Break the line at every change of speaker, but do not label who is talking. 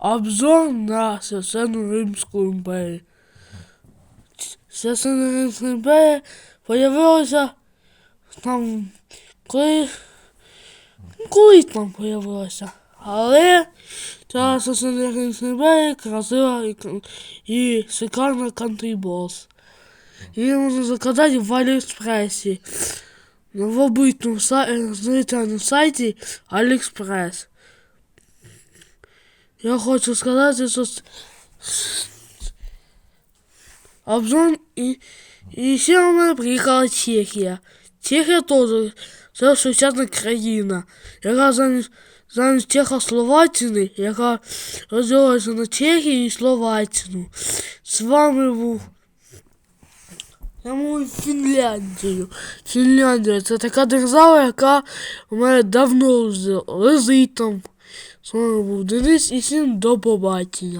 Обзор на Священну Римську імперію. Священна Римська імперія появилася там, коли, ну, коли там появилася. Але ця Священна Римська імперія красива і, к- і шикарна кантрі-бос. Її можна заказати в Аліекспресі. В обичному сайті, звичайному сайті Аліекспрес. Я хочу сказати, що с- обзор і, і ще у мене приїхала Чехія. Чехія теж це сучасна країна, яка замість, замість Чехословаччини, яка розділилася на Чехію і Словаччину. З вами був я мовив Фінляндію. Фінляндія це така держава, яка у мене давно вже лежить там. З вами був Денис і всім до побачення.